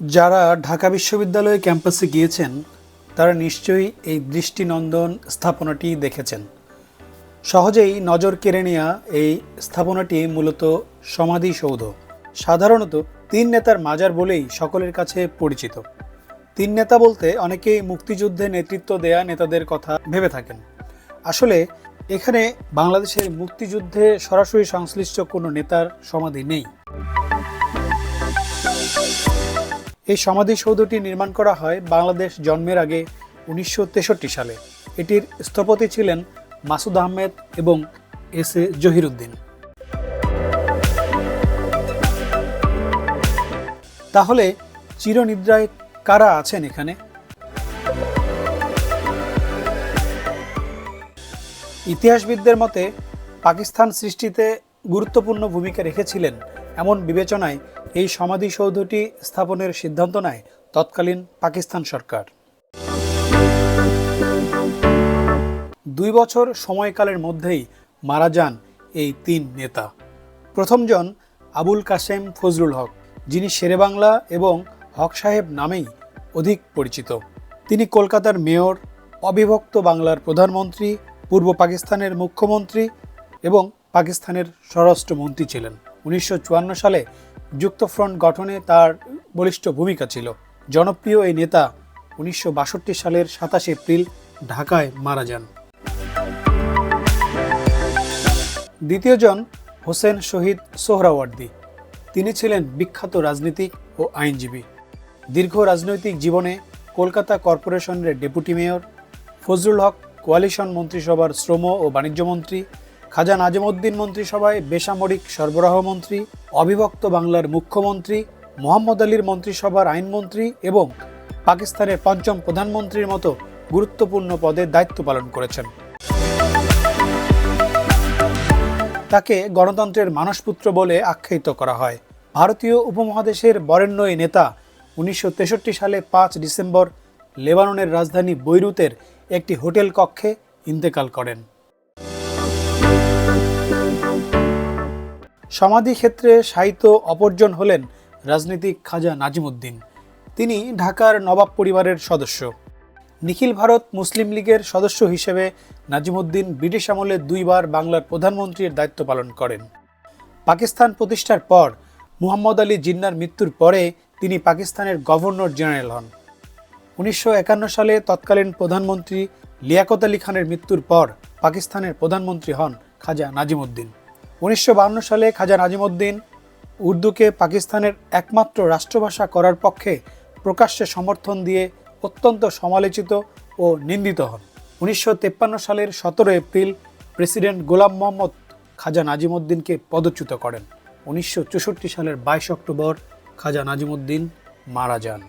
যারা ঢাকা বিশ্ববিদ্যালয় ক্যাম্পাসে গিয়েছেন, তারা নিশ্চয়ই এই দৃষ্টিনন্দন স্থাপনাটি দেখেছেন। সহজেই নজর কেড়ে নেওয়া এই স্থাপনাটি মূলত সমাধিসৌধ সাধারণত তিন নেতার মাজার বলেই সকলের কাছে পরিচিত। তিন নেতা বলতে অনেকেই মুক্তিযুদ্ধে নেতৃত্ব দেয়া নেতাদের কথা ভেবে থাকেন। আসলে এখানে বাংলাদেশের মুক্তিযুদ্ধে সরাসরি সংশ্লিষ্ট কোনো নেতার সমাধি নেই। এই সমাধিসৌধটি নির্মাণ করা হয় বাংলাদেশ জন্মের আগে উনিশশো তেষট্টি সালে। এটির স্থপতি ছিলেন মাসুদ আহমেদ এবং এস এ জহিরুদ্দিন। তাহলে চিরনিদ্রায় কারা আছেন এখানে? ইতিহাসবিদদের মতে পাকিস্তান সৃষ্টিতে গুরুত্বপূর্ণ ভূমিকা রেখেছিলেন এমন বিবেচনায় এই সমাধিসৌধটি স্থাপনের সিদ্ধান্ত নেয় তৎকালীন পাকিস্তান সরকার। দুই বছর সময়কালের মধ্যেই মারা যান এই তিন নেতা। প্রথমজন আবুল কাসেম ফজলুল হক, যিনি শেরেবাংলা এবং হক সাহেব নামেই অধিক পরিচিত। তিনি কলকাতার মেয়র, অবিভক্ত বাংলার প্রধানমন্ত্রী, পূর্ব পাকিস্তানের মুখ্যমন্ত্রী এবং পাকিস্তানের স্বরাষ্ট্রমন্ত্রী ছিলেন। উনিশশো সালে যুক্তফ্রন্ট গঠনে তার বলিষ্ঠ ভূমিকা ছিল। জনপ্রিয় এই নেতা উনিশশো বাষট্টি সালের সাতাশ এপ্রিল ঢাকায় মারা যান। দ্বিতীয়জন হোসেন শহীদ সোহরাওয়ার্দী। তিনি ছিলেন বিখ্যাত রাজনীতিক ও আইনজীবী। দীর্ঘ রাজনৈতিক জীবনে কলকাতা কর্পোরেশনের deputy mayor, Fazlul Huq coalition মন্ত্রিসভার শ্রম ও বাণিজ্য মন্ত্রী খাজা নাজিমুদ্দিন মন্ত্রিসভায় বেসামরিক সরবরাহ মন্ত্রী, অবিভক্ত বাংলার মুখ্যমন্ত্রী, মোহাম্মদ আলীর মন্ত্রিসভার আইনমন্ত্রী এবং পাকিস্তানের পঞ্চম প্রধানমন্ত্রীর মতো গুরুত্বপূর্ণ পদে দায়িত্ব পালন করেছেন। তাকে গণতন্ত্রের মানসপুত্র বলে আখ্যায়িত করা হয়। ভারতীয় উপমহাদেশের বরেণ্য এই নেতা উনিশশো তেষট্টি সালে পাঁচ ডিসেম্বর লেবাননের রাজধানী বৈরুতের একটি হোটেল কক্ষে ইন্তেকাল করেন। সমাধি ক্ষেত্রে সাহিত্য অপর্জন হলেন রাজনীতিক খাজা নাজিমুদ্দিন। তিনি ঢাকার নবাব পরিবারের সদস্য। নিখিল ভারত মুসলিম লীগের সদস্য হিসেবে নাজিমুদ্দিন ব্রিটিশ আমলে দুইবার বাংলার প্রধানমন্ত্রীর দায়িত্ব পালন করেন। পাকিস্তান প্রতিষ্ঠার পর মুহাম্মদ আলী জিন্নার মৃত্যুর পরে তিনি পাকিস্তানের গভর্নর জেনারেল হন। উনিশশো একান্ন সালে তৎকালীন প্রধানমন্ত্রী লিয়াকত আলী খানের মৃত্যুর পর পাকিস্তানের প্রধানমন্ত্রী হন খাজা নাজিমুদ্দিন। উনিশশো সালে খাজা নাজিমুদ্দিন উর্দুকে পাকিস্তানের একমাত্র রাষ্ট্রভাষা করার পক্ষে প্রকাশ্যে সমর্থন দিয়ে অত্যন্ত সমালোচিত ও নিন্দিত হন। উনিশশো সালের সতেরো এপ্রিল প্রেসিডেন্ট গোলাম মোহাম্মদ খাজা নাজিমুদ্দিনকে পদচ্যুত করেন। উনিশশো চৌষট্টি সালের বাইশ অক্টোবর খাজা নাজিমুদ্দিন মারা যান।